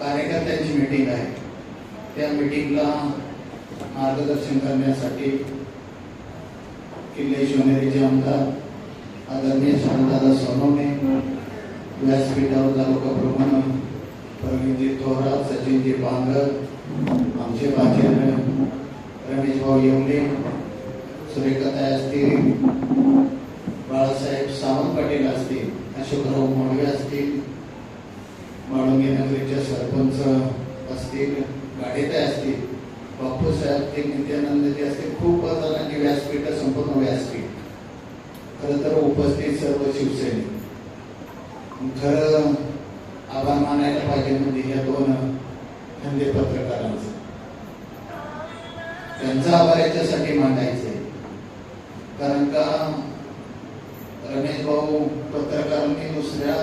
कार्यकर्त्यांची मीटिंग आहे. त्या मीटिंगला मार्गदर्शन करण्यासाठी किल्ले शिवनेरीचे आमदार, आदरणीय शांतादा सोनवणे व्यासपीठावर तालुका प्रमुख प्रवीणजी थोरात, सचिनजी बांगर आमचे बाचे रमेश भाऊ येवले सुरेखाताई असतील, बाळासाहेब सावंत पाटील असतील, अशोकराव असतील माळुंगे नगरीच्या सरपंच असतील गाडेताई असतील बापू साहेब ते नित्यानंदजी असतील खूप जणांची व्यासपीठ संपूर्ण व्यासपीठ. खरं तर उपस्थित सर्व शिवसैनिक. खरं आभार मानायला पाहिजे म्हणजे ह्या दोन धंदे पत्रकारांचं. त्यांचा आभार याच्यासाठी मांडायचे. कारण का रमेश भाऊ पत्रकारांनी दुसऱ्या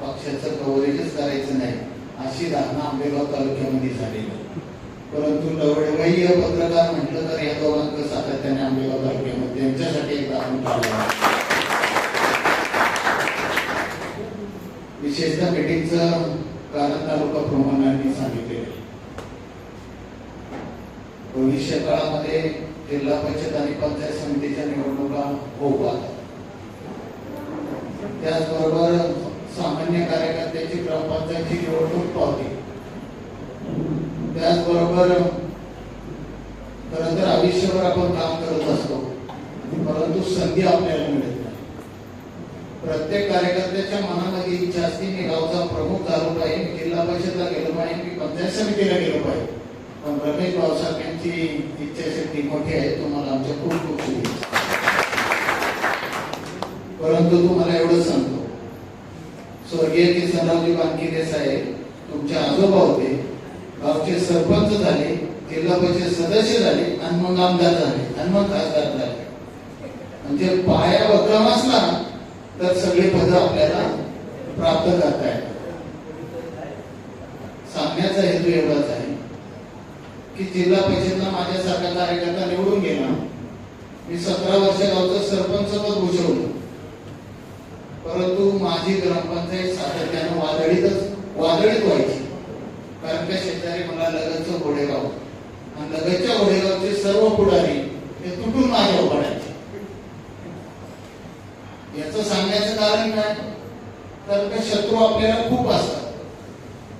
पक्षाचं कव्हरेजच करायचं नाही. अशी धारणा आंबेगाव तालुक्यामध्ये झालेली परंतु लवडवय्य पत्रकार म्हटलं तर या दोघांचं सातत्याने आंबेगाव तालुक्यामध्ये त्यांच्यासाठी एक दाखवून काढलं विशेषतः मीटिंगचं कारण तालुका प्रमुखांनी सांगितले भविष्य काळामध्ये जिल्हा परिषद आणि पंचायत समितीच्या निवडणुका होऊ त्याचबरोबर सामान्य कार्यकर्त्याची ग्रामपंचायतची निवडणूक पावली. त्याचबरोबर खरं तर आयुष्यभर आपण काम करत असतो परंतु संधी आपल्याला मिळत नाही. प्रत्येक कार्यकर्त्याच्या मनामध्ये इच्छा असते मी गावचा प्रमुख झालो पाहिजे मी जिल्हा परिषदला गेलो पाहिजे मी पंचायत समितीला गेलो पाहिजे. पण रमेश भाऊसाहेबांची इच्छाशक्ती मोठी आहे तुम्हाला आमच्या खूप खूप शुभेच्छा. परंतु तुम्हाला एवढं सांगतो स्वर्गीय किसनरावजी बांकी देसाई तुमचे आजोबा होते. गावचे सरपंच झाले जिल्हा परिषद सदस्य झाले आणि मग आमदार झाले आणि मग खासदार झाले. म्हणजे पाया वक्रम असला तर सगळे पद आपल्याला प्राप्त करता येतात. सांगण्याचा हेतू एवढाच आहे की जिल्हा परिषदला माझ्यासारखा कार्यकर्ता निवडून गेला मी सतरा वर्ष गावचं सरपंच पद भूषवलं. परंतु माझी ग्रामपंचायत सातत्यानं वादळीतच वादळीत व्हायची. कारण त्या शेजारी मला लगतचं घोडेगाव आणि लगतच्या घोडेगावचे सर्व पुढारी ते तुटून माझ्या उभारायचे याचं सांगण्याचं कारण काय? तर ते शत्रू आपल्याला खूप असतात.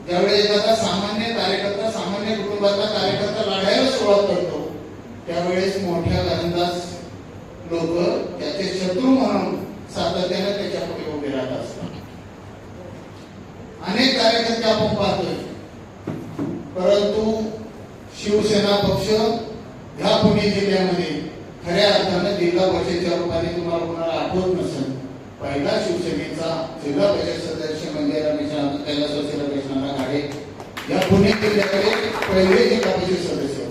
ज्यावेळी एखादा सामान्य कार्यकर्ता सामान्य कुटुंबाचा कार्यकर्ता लढायला सुरुवात करतो त्यावेळेस मोठ्या घरंदाज लोक त्याचे शत्रू म्हणून सातत्याने त्याच्या उभे राहत असतात. अनेक कार्यकर्ते आपण पाहतोय. परंतु शिवसेना पक्ष ह्या पुणे जिल्ह्यामध्ये खऱ्या अर्थानं जिल्हा परिषदेच्या रूपाने तुम्हाला कोणाला आठवत नसेल पहिला शिवसेनेचा जिल्हा परिषद सदस्य म्हणजे रमेश कैलासवासी रमेश नाना घाडे या पुणे जिल्ह्याकडे पहिले जिल्हा परिषद सदस्य.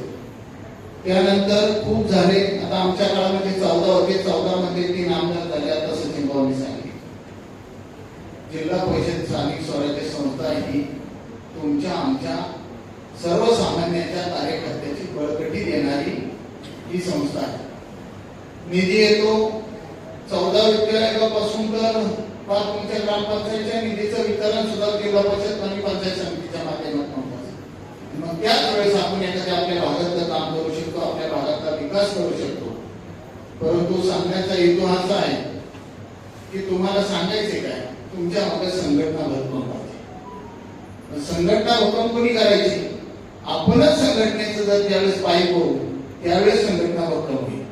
त्यानंतर खूप झाले. आता आमच्या काळामध्ये चौदा होते. चौदा मध्ये तीन आमदार झाले. आता सचिन भाऊनी जिल्हा परिषद स्थानिक स्वराज्य संस्था ही तुमच्या आमच्या सर्वसामान्यांच्या कार्यकर्त्याची बळकटी देणारी ही संस्था आहे. निधी येतो चौदा विद्यालयापासून तर फार तुमच्या ग्रामपंचायतच्या निधीचं वितरण सुद्धा जिल्हा परिषद आणि पंचायत समितीच्या माध्यमातून मग त्याच वेळेस आपण एखाद्या आपल्या भागातलं काम करू शकतो आपल्या भागातला विकास करू शकतो. परंतु सांगण्याचा हेतू हाच आहे की तुम्हाला सांगायचे काय? तुमच्या आपल्या संघटना भरपूर पाहिजे संघटना हुकम कोणी करायची? आपणच संघटनेचं जर ज्यावेळेस पाय करू त्यावेळेस संघटना भक्कम होईल.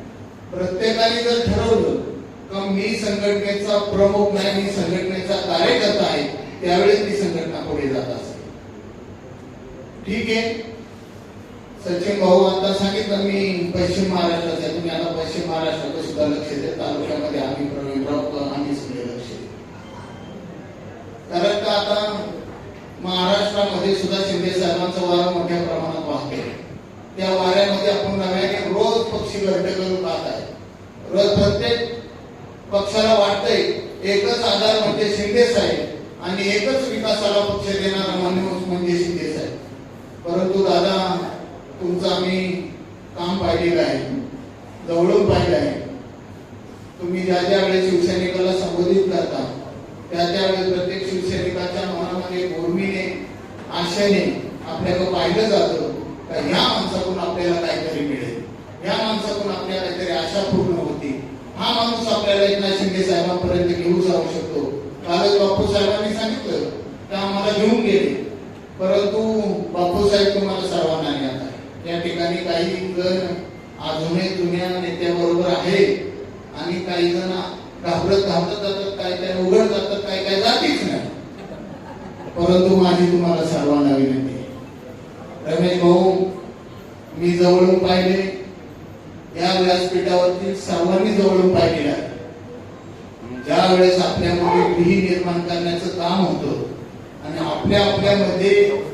प्रत्येकाने जर ठरवलं का मी संघटनेचा प्रमुख नाही मी संघटनेचा कार्यकर्ता आहे त्यावेळेस ती संघटना पुढे जात असते ठीक आहे? सचिन भाऊ आता सांगितलं मी पश्चिम महाराष्ट्राचा आहे. तुम्ही आता पश्चिम महाराष्ट्राकडे सुद्धा लक्ष देत तालुक्यामध्ये आम्ही प्रवीण राऊत आम्ही सगळे लक्ष देऊ कारण का आता महाराष्ट्रामध्ये सुद्धा शिंदे साहेबांचा वारा मोठ्या प्रमाणात वाहतो त्या वाऱ्यामध्ये आपण नव्याने रोज पक्षी घट्ट करून पाहत आहे. रोज प्रत्येक पक्षाला वाटतंय एकच आधार म्हणजे शिंदे साहेब आणि एकच विकासाला पक्ष देणारा माणूस म्हणजे शिंदे साहेब. परंतु दादा तुमचं आम्ही काम पाहिलेलं आहे. जवळून पाहिलं आहे. तुम्ही ज्या ज्या वेळेस ज्यावेळेस प्रत्येक शिवसैनिकाच्या मनामध्ये उर्मीने आशेने आपल्याकडे पाहिलं जातं का ह्या माणसाकडून आपल्याला काहीतरी मिळेल. ह्या माणसाकडून आपल्याला काहीतरी आशा पूर्ण होती. हा माणूस आपल्याला एकनाथ शिंदे साहेबांपर्यंत घेऊन जाऊ शकतो. कालच बापू साहेबांनी सांगितलं तर आम्हाला घेऊन गेले. परंतु बापू साहेब तुम्हाला सर्वांना ज्ञात आहे. या ठिकाणी काही जण अजूनही जुन्या नेत्याबरोबर आहे आणि काही जण घाबरत घाबरत जातात काय काय उघड जातात काय काय जातीच नाही. परंतु माझी तुम्हाला सर्वांना विनंती रमेश भाऊ मी जवळून पाहिले. या व्यासपीठावरती सर्वांनी जवळून पाहिलेलं आहे ज्या वेळेस आपल्यामध्ये विही निर्माण करण्याचं काम होतं आणि आपल्या आपल्यामध्ये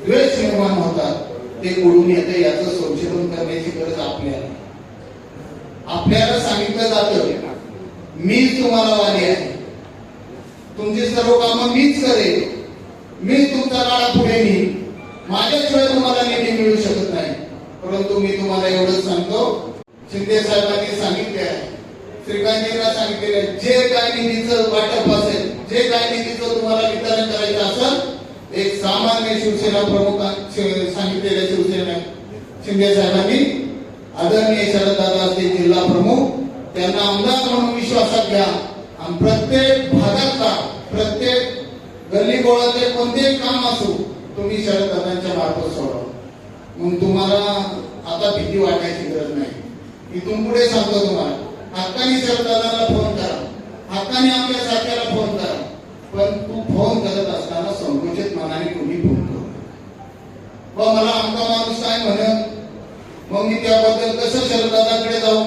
द्वेष निर्माण होतात ते उडून येते याचं संशोधन करण्याची गरज आपल्याला. आपल्याला सांगितलं जातं मीच तुम्हाला वाली आहे. तुमची सर्व कामं मीच करेन. मीच तुमचा काळा पुढे नेईन. माझ्याशिवाय तुम्हाला निधी मिळू शकत नाही. परंतु मी तुम्हाला एवढंच सांगतो. शिंदे साहेबांनी सांगितले आहे. श्रीकांतजींना सांगितले जे काय निधीचं वाटप असेल जे काय निधीचं तुम्हाला वितरण करायचं असेल एक सामान्य शिवसेना प्रमुख सांगितलेल्या शिवसेना शिंदे साहेबांनी आदरणीय शरददादा असतील जिल्हा प्रमुख त्यांना आमदार म्हणून विश्वासात घ्या. आणि प्रत्येक भागातला प्रत्येक गल्ली गोळातले कोणतेही काम असू तुम्ही शरददादांच्या मार्फत सोडवा म्हणून तुम्हाला आता भीती वाटायची गरज नाही. इथून पुढे सांगतो तुम्हाला हक्काने शरददादाला फोन करा. हक्काने आमच्या सारख्याला फोन करा. पण तू फोन करत असताना संकुचित मनाने कोणी फोन करू नका. मला आमचा माणूस काय म्हणत. मग मी त्याबद्दल कसं शरददादाकडे जाऊ?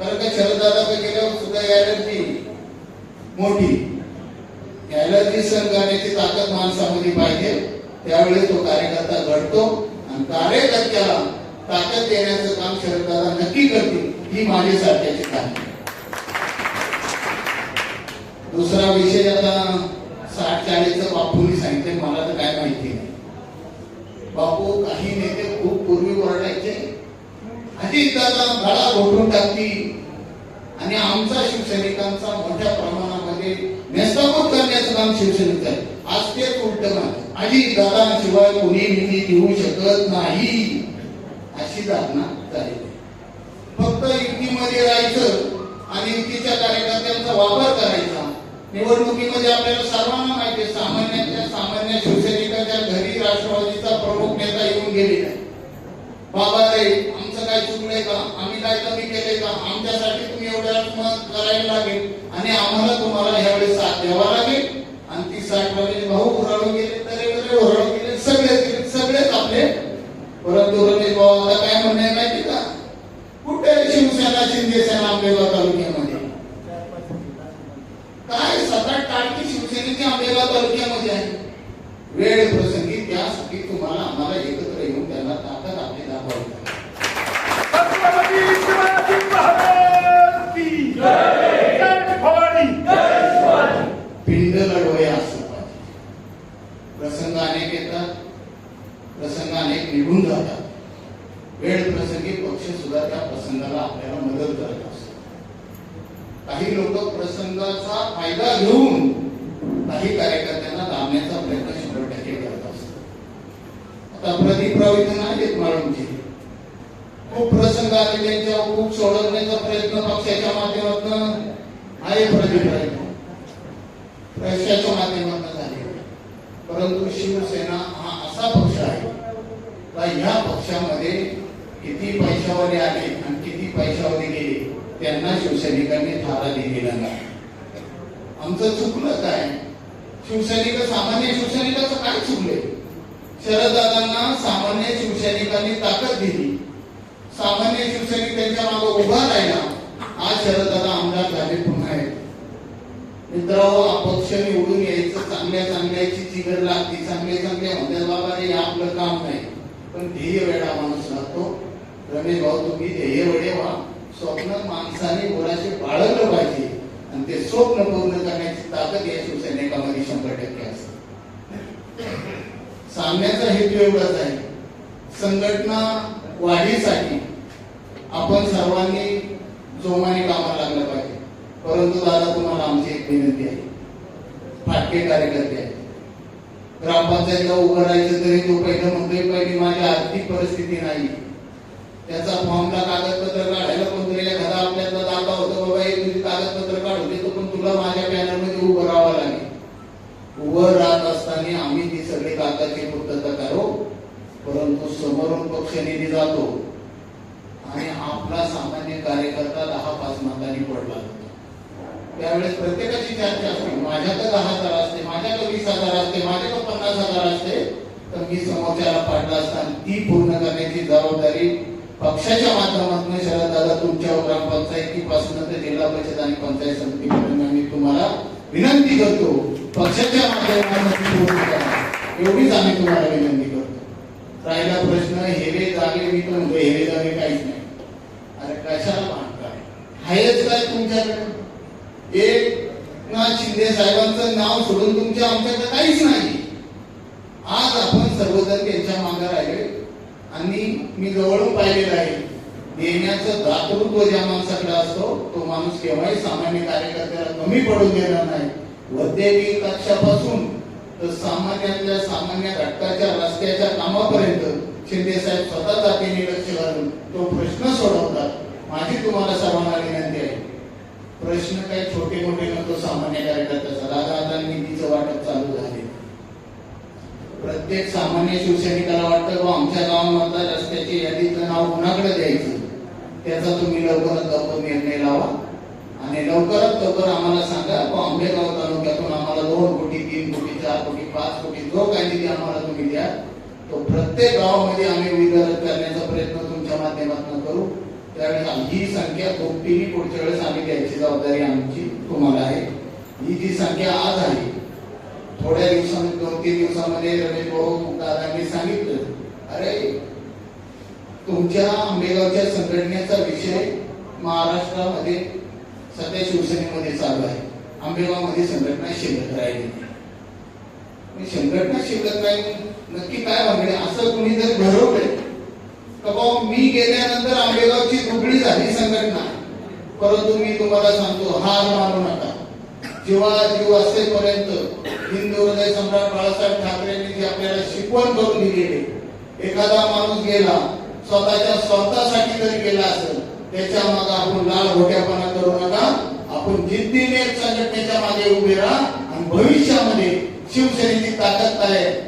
कारण का शरददादाकडे गेल्यावर सुद्धा एलर्जी मोठी. एलर्जी सहन करण्याची ताकद माणसामध्ये पाहिजे. त्यावेळेस तो कार्यकर्ता घडतो आणि कार्यकर्त्याला ताकद देण्याचं काम शरददादा नक्की करतील. ही माझी माझ्यासारख्याची काम दुसरा विषय आता साठ चाळीसचं बापूंनी सांगितलं मला तर काय माहिती नाही बापू काही नेते खूप पूर्वी ओरडायचे अजित गळा घोटून टाकती आणि आमचा शिवसैनिकांचा मोठ्या प्रमाणामध्ये नेस्तापूर करण्याचं काम शिवसैनिक आहे. आज तेच उलट म्हणतात दादांशिवाय कोणी निधी देऊ शकत नाही. अशी धारणा झाली फक्त युतीमध्ये राहायचं आणि युतीच्या कार्यकर्त्यांचा वापर करायचा. निवडणुकीमध्ये आपल्याला सर्वांना माहिती आहे सामान्यातल्या सामान्य शिवसैनिकांच्या घरी राष्ट्रवादीचा प्रमुख नेता येऊन गेलेला आहे. बाबा रे काय चुकलंय का? आम्ही काय कमी केले का? आमच्यासाठी तुम्ही एवढ्या मत करायला लागेल. आणि आम्हाला तुम्हाला यावेळेस साथ द्यावा लागेल. आणि ती साठ म्हणजे भाऊ ओरडून गेले तरी वगैरे ओरडून गेले सगळेच गेले सगळेच आपले परंतु रमेश भाऊ आता काय म्हणणे माहिती का? कुठे शिवसेना शिंदे सेना आंबेगाव तालुक्यामध्ये? काय सतत टाळकी शिवसेनेची आंबेगाव तालुक्यामध्ये आहे? वेळ प्रसंगी त्यासाठी तुम्हाला आम्हाला एकत्र येऊन त्यांना ताकद आपली दाखवावी लागेल. छत्रपती शिवाजी महाराज की जय भवानी पिंड लढवय असलं पाहिजे प्रसंग अनेक येतात प्रसंग अनेक निघून जातात वेळ प्रसंगी पक्ष सुद्धा त्या प्रसंगाला आपल्याला मदत करत असतो. काही लोक प्रसंगाचा फायदा घेऊन काही कार्यकर्त्यांना दाबण्याचा प्रयत्न शंभर टक्के करत असतो आता प्रदीपराव इथे नाहीत माळूंचे. खूप प्रसंग आले त्यांच्या खूप सोडवण्याचा प्रयत्न पक्षाच्या माध्यमातून. आहे प्रदीपराव पक्षाच्या माध्यमातून झाले परंतु शिवसेना हा असा पक्ष आहे का ह्या पक्षामध्ये पैशावर आले आणि किती पैशावर गेले त्यांना शिवसैनिकांनी थारा दिलेला नाही. आमचं चुकलं काय शिवसैनिक सामान्य शिवसैनिकाचं काय चुकले शरददादांना सामान्य शिवसैनिकांनी ताकद दिली. सामान्य शिवसैनिक त्यांच्या मागे उभा राहिला. आज शरददादा आमदार झाले पुन्हा आहेत मित्रांनो अपक्ष निवडून यायचं चांगल्या चांगल्याची चिगर लागते. चांगले चांगले म्हणतात बाबा रे हे आपलं काम नाही. पण ध्येय वेळा माणूस लागतो. रमेश भाऊ तुम्ही ध्येय व्हा. स्वप्न माणसाने मुलाशी बाळगलं पाहिजे. आणि ते स्वप्न पूर्ण करण्याची ताकद या शिवसैनिकामध्ये शंभर टक्के असते. सांगण्याचा हेतू एवढाच आहे. संघटना वाढीसाठी आपण सर्वांनी जोमाने कामाला लागलं पाहिजे. परंतु दादा तुम्हाला आमची एक विनंती आहे. फाटके कार्यकर्ते आहेत. ग्रामपंचायतला उभं राहायचं तरी तो पहिलं म्हणतोय पहिली माझी आर्थिक परिस्थिती नाही. त्याचा फॉर्मला कागदपत्र काढायला कोणतरी एखादा आपल्यातला दाता होतो बाबा हे तुझी कागदपत्र काढून देतो पण तुला माझ्या बॅनरमध्ये उभं राहावं लागेल. उभं राहत असताना आम्ही ती सगळी कागदाची पूर्तता करू हो. परंतु समोरून पक्ष निधी जातो आणि आपला सामान्य कार्यकर्ता दहा पाच मतांनी पडला त्यावेळेस प्रत्येकाची चर्चा असते. माझ्याकडे दहा हजार असते माझ्याकडे वीस हजार असते माझ्याकडे पन्नास हजार असते. तर मी समोरच्याला पाडला असताना ती पूर्ण करण्याची जबाबदारी पक्षाच्या माध्यमातून शरद दादा तुमच्या ग्रामपंचायतीपासून ते जिल्हा परिषद आणि पंचायत समितीपर्यंत मी तुम्हाला विनंती करतो. पक्षाच्या माध्यमातून एवढीच आम्ही तुम्हाला विनंती करतो. राहिला प्रश्न हेवे जागे मी तर म्हणतो हेवे जागे काहीच नाही. अरे कशाला मागताय आहेच काय तुमच्याकडे? एक एकनाथ शिंदे साहेबांचं नाव सोडून तुमच्या आमच्याकडे काहीच नाही. आज आपण सर्वजण त्यांच्या मागे राहिले. आणि मी जवळून पाहिलेलं आहे. देण्याचं दातृत्व ज्या माणसाकडे असतो तो माणूस केव्हाही सामान्य कार्यकर्त्याला कमी पडून देणार नाही. वैद्यकीय कक्षापासून तर सामान्यातल्या सामान्य घटकाच्या रस्त्याच्या कामापर्यंत शिंदे साहेब स्वतः जातीने लक्ष घालून तो प्रश्न सोडवतात. माझी तुम्हाला सर्वांना विनंती आहे. प्रश्न काही छोटे मोठे नको सामान्य कार्यकर्त्याचा दादा आता निधीचं वाटप चालू झाले प्रत्येक सामान्य शिवसैनिकाला वाटतं बा आमच्या गावामधल्या रस्त्याची यादीचं नाव कुणाकडे द्यायचं? त्याचा तुम्ही लवकरात लवकर निर्णय लावा. आणि लवकरात लवकर आम्हाला सांगा बा आंबेगाव तालुक्यातून आम्हाला दोन कोटी तीन कोटी चार कोटी पाच कोटी जो काही निधी आम्हाला तुम्ही द्या तो प्रत्येक गावामध्ये आम्ही विदर्भ करण्याचा प्रयत्न तुमच्या माध्यमातून करू. त्यावेळेस ही संख्या दुपटीने पुढच्या वेळेस आम्ही द्यायची जबाबदारी आमची तुम्हाला आहे. ही जी संख्या आज आहे थोड्या दिवसामध्ये दोन तीन दिवसामध्ये रमेश भाऊ दादांनी सांगितलं अरे तुमच्या आंबेगावच्या संघटनेचा विषय महाराष्ट्रामध्ये सध्या शिवसेनेमध्ये चालू आहे. आंबेगावमध्ये संघटना शिल्लक राहिली संघटना शिल्लक नाही नक्की काय भानगडे? असं कुणी जर घडवलंय तर बाबा मी गेल्यानंतर आंबेगावची दुबळी झाली संघटना. परंतु मी तुम्हाला सांगतो हार मानू नका. जेव्हा जीव असेपर्यंत हिंदू हृदय सम्राट बाळासाहेब ठाकरेंनी जी आपल्याला शिकवण करून दिलेली एखादा माणूस गेला स्वतःच्या स्वतःसाठी जरी गेला असेल त्याच्यामागे आपण लाल होट्यापणा करू नका. आपण जिद्दीने संघटनेच्या मागे उभे राहा आणि भविष्यामध्ये शिवसेनेची ताकद काय आहे?